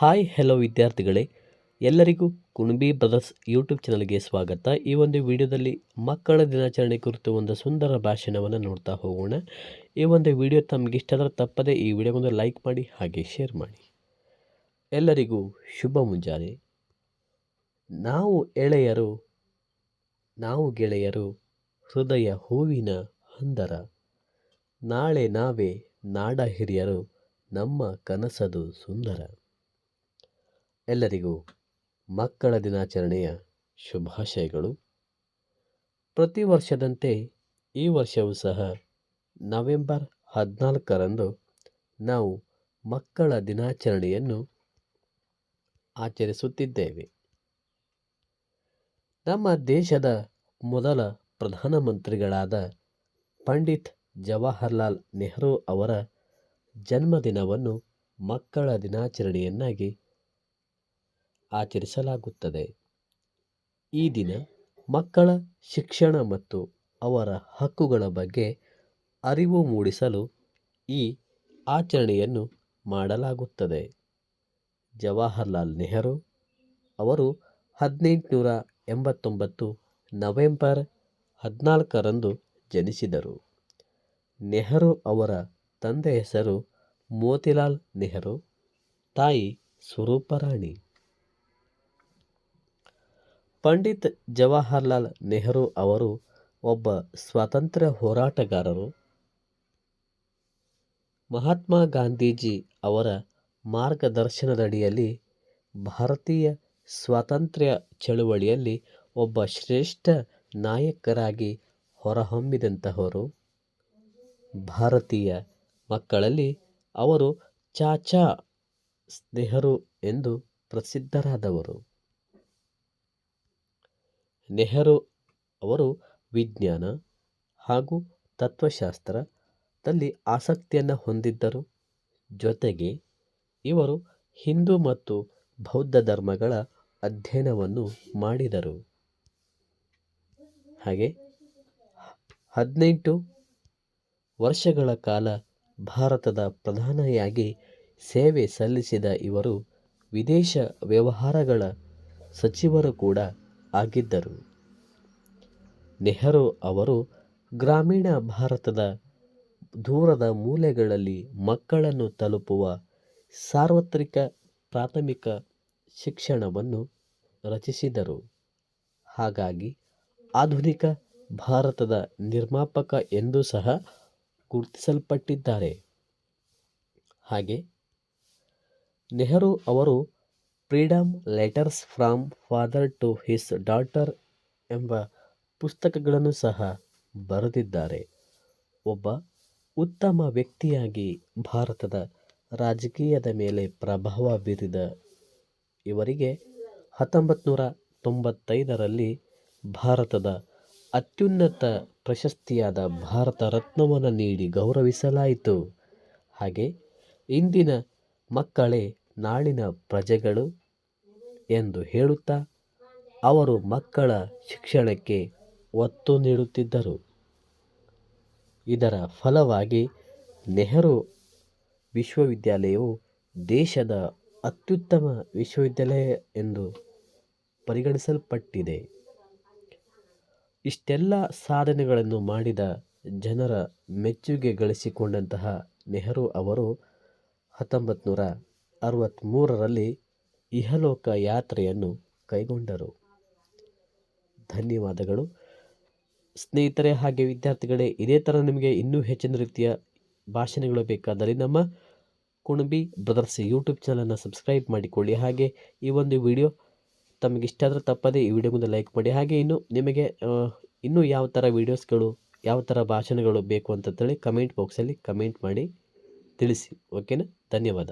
Hi hello ವಿದ್ಯಾರ್ಥಿಗಳೇ. ಎಲ್ಲರಿಗೂ Kunbi brothers YouTube ಚಾನಲ್ಗೆ ಸ್ವಾಗತ. ಈ ಒಂದು ವಿಡಿಯೋದಲ್ಲಿ ಮಕ್ಕಳ ದಿನಾಚರಣೆ ಕುರಿತು ಒಂದು ಸುಂದರ ಭಾಷಣವನ್ನು ನೋಡ್ತಾ ಹೋಗೋಣ. ಈ ಒಂದು ವಿಡಿಯೋ ತಮಗೆ ಇಷ್ಟ ಆದರೆ ತಪ್ಪದೆ ಈ ವಿಡಿಯೋಗೊಂದು ಲೈಕ್ ಮಾಡಿ, ಹಾಗೆ ಶೇರ್ ಮಾಡಿ. ಎಲ್ಲರಿಗೂ ಶುಭ ಮುಂಜಾನೆ. ನಾವು ಎಳೆಯರು, ನಾವು ಗೆಳೆಯರು, ಹೃದಯ ಹೂವಿನ ಹಂದರ. ನಾಳೆ ನಾವೇ ನಾಡ ಹಿರಿಯರು, ನಮ್ಮ ಕನಸದು ಸುಂದರ. ಎಲ್ಲರಿಗೂ ಮಕ್ಕಳ ದಿನಾಚರಣೆಯ ಶುಭಾಶಯಗಳು. ಪ್ರತಿ ವರ್ಷದಂತೆ ಈ ವರ್ಷವೂ ಸಹ ನವೆಂಬರ್ ಹದಿನಾಲ್ಕರಂದು ನಾವು ಮಕ್ಕಳ ದಿನಾಚರಣೆಯನ್ನು ಆಚರಿಸುತ್ತಿದ್ದೇವೆ. ನಮ್ಮ ದೇಶದ ಮೊದಲ ಪ್ರಧಾನಮಂತ್ರಿಗಳಾದ ಪಂಡಿತ್ ಜವಾಹರ್ಲಾಲ್ ನೆಹರು ಅವರ ಜನ್ಮದಿನವನ್ನು ಮಕ್ಕಳ ದಿನಾಚರಣೆಯನ್ನಾಗಿ ಆಚರಿಸಲಾಗುತ್ತದೆ. ಈ ದಿನ ಮಕ್ಕಳ ಶಿಕ್ಷಣ ಮತ್ತು ಅವರ ಹಕ್ಕುಗಳ ಬಗ್ಗೆ ಅರಿವು ಮೂಡಿಸಲು ಈ ಆಚರಣೆಯನ್ನು ಮಾಡಲಾಗುತ್ತದೆ. ಜವಾಹರ್ಲಾಲ್ ನೆಹರು ಅವರು ಹದಿನೆಂಟುನೂರ ಎಂಬತ್ತೊಂಬತ್ತು ನವೆಂಬರ್ ಹದಿನಾಲ್ಕರಂದು ಜನಿಸಿದರು. ನೆಹರು ಅವರ ತಂದೆ ಹೆಸರು ಮೋತಿಲಾಲ್ ನೆಹರು ತಾಯಿ ಸ್ವರೂಪರಾಣಿ ಪಂಡಿತ್ ಜವಾಹರ್ಲಾಲ್ ನೆಹರು ಅವರು ಒಬ್ಬ ಸ್ವಾತಂತ್ರ್ಯ ಹೋರಾಟಗಾರರು. ಮಹಾತ್ಮ ಗಾಂಧೀಜಿ ಅವರ ಮಾರ್ಗದರ್ಶನದಡಿಯಲ್ಲಿ ಭಾರತೀಯ ಸ್ವಾತಂತ್ರ್ಯ ಚಳುವಳಿಯಲ್ಲಿ ಒಬ್ಬ ಶ್ರೇಷ್ಠ ನಾಯಕರಾಗಿ ಹೊರಹೊಮ್ಮಿದಂತಹವರು. ಭಾರತೀಯ ಮಕ್ಕಳಲ್ಲಿ ಅವರು ಚಾಚಾ ನೆಹರು ಎಂದು ಪ್ರಸಿದ್ಧರಾದವರು. ನೆಹರು ಅವರು ವಿಜ್ಞಾನ ಹಾಗೂ ತತ್ವಶಾಸ್ತ್ರದಲ್ಲಿ ಆಸಕ್ತಿಯನ್ನು ಹೊಂದಿದ್ದರು. ಜೊತೆಗೆ ಇವರು ಹಿಂದೂ ಮತ್ತು ಬೌದ್ಧ ಧರ್ಮಗಳ ಅಧ್ಯಯನವನ್ನು ಮಾಡಿದರು. ಹಾಗೆ ಹದಿನೆಂಟು ವರ್ಷಗಳ ಕಾಲ ಭಾರತದ ಪ್ರಧಾನಿಯಾಗಿ ಸೇವೆ ಸಲ್ಲಿಸಿದ ಇವರು ವಿದೇಶ ವ್ಯವಹಾರಗಳ ಸಚಿವರು ಕೂಡ ಆಗಿದ್ದರು. ನೆಹರು ಅವರು ಗ್ರಾಮೀಣ ಭಾರತದ ದೂರದ ಮೂಲೆಗಳಲ್ಲಿ ಮಕ್ಕಳನ್ನು ತಲುಪುವ ಸಾರ್ವತ್ರಿಕ ಪ್ರಾಥಮಿಕ ಶಿಕ್ಷಣವನ್ನು ರಚಿಸಿದರು. ಹಾಗಾಗಿ ಆಧುನಿಕ ಭಾರತದ ನಿರ್ಮಾಪಕ ಎಂದು ಸಹ ಗುರುತಿಸಲ್ಪಟ್ಟಿದ್ದಾರೆ. ಹಾಗೆ ನೆಹರು ಅವರು freedom letters from father to his daughter ಎಂಬ ಪುಸ್ತಕಗಳನ್ನು ಸಹ ಬರೆದಿದ್ದಾರೆ. ಒಬ್ಬ ಉತ್ತಮ ವ್ಯಕ್ತಿಯಾಗಿ ಭಾರತದ ರಾಜಕೀಯದ ಮೇಲೆ ಪ್ರಭಾವ ಬೀರಿದ ಇವರಿಗೆ ಹತ್ತೊಂಬತ್ತು ನೂರ ತೊಂಬತ್ತೈದರಲ್ಲಿ ಭಾರತದ ಅತ್ಯುನ್ನತ ಪ್ರಶಸ್ತಿಯಾದ ಭಾರತ ರತ್ನವನ್ನು ನೀಡಿ ಗೌರವಿಸಲಾಯಿತು. ಹಾಗೆ ಇಂದಿನ ಮಕ್ಕಳೇ ನಾಳಿನ ಪ್ರಜೆಗಳು ಎಂದು ಹೇಳುತ್ತಾ ಅವರು ಮಕ್ಕಳ ಶಿಕ್ಷಣಕ್ಕೆ ಒತ್ತು ನೀಡುತ್ತಿದ್ದರು. ಇದರ ಫಲವಾಗಿ ನೆಹರು ವಿಶ್ವವಿದ್ಯಾಲಯವು ದೇಶದ ಅತ್ಯುತ್ತಮ ವಿಶ್ವವಿದ್ಯಾಲಯ ಎಂದು ಪರಿಗಣಿಸಲ್ಪಟ್ಟಿದೆ. ಇಷ್ಟೆಲ್ಲ ಸಾಧನೆಗಳನ್ನು ಮಾಡಿದ ಜನರ ಮೆಚ್ಚುಗೆ ಗಳಿಸಿಕೊಂಡಂತಹ ನೆಹರು ಅವರು ಹತ್ತೊಂಬತ್ತು ನೂರ ಅರವತ್ತ್ಮೂರರಲ್ಲಿ ಇಹಲೋಕ ಯಾತ್ರೆಯನ್ನು ಕೈಗೊಂಡರು. ಧನ್ಯವಾದಗಳು. ಸ್ನೇಹಿತರೆ, ಹಾಗೆ ವಿದ್ಯಾರ್ಥಿಗಳೇ, ಇದೇ ಥರ ನಿಮಗೆ ಇನ್ನೂ ಹೆಚ್ಚಿನ ರೀತಿಯ ಭಾಷಣಗಳು ಬೇಕಾದರೆ ನಮ್ಮ ಕುಣಬಿ ಬ್ರದರ್ಸ್ ಯೂಟ್ಯೂಬ್ ಚಾನಲನ್ನು ಸಬ್ಸ್ಕ್ರೈಬ್ ಮಾಡಿಕೊಳ್ಳಿ. ಹಾಗೆ ಈ ಒಂದು ವಿಡಿಯೋ ತಮಗೆ ಇಷ್ಟ ಆದರೆ ತಪ್ಪದೇ ಈ ವಿಡಿಯೋ ಮುಂದೆ ಲೈಕ್ ಮಾಡಿ. ಹಾಗೆ ಇನ್ನು ನಿಮಗೆ ಇನ್ನೂ ಯಾವ ಥರ ವೀಡಿಯೋಸ್ಗಳು, ಯಾವ ಥರ ಭಾಷಣಗಳು ಬೇಕು ಅಂತೇಳಿ ಕಮೆಂಟ್ ಬಾಕ್ಸಲ್ಲಿ ಕಮೆಂಟ್ ಮಾಡಿ ತಿಳಿಸಿ. ಓಕೆನಾ? ಧನ್ಯವಾದ.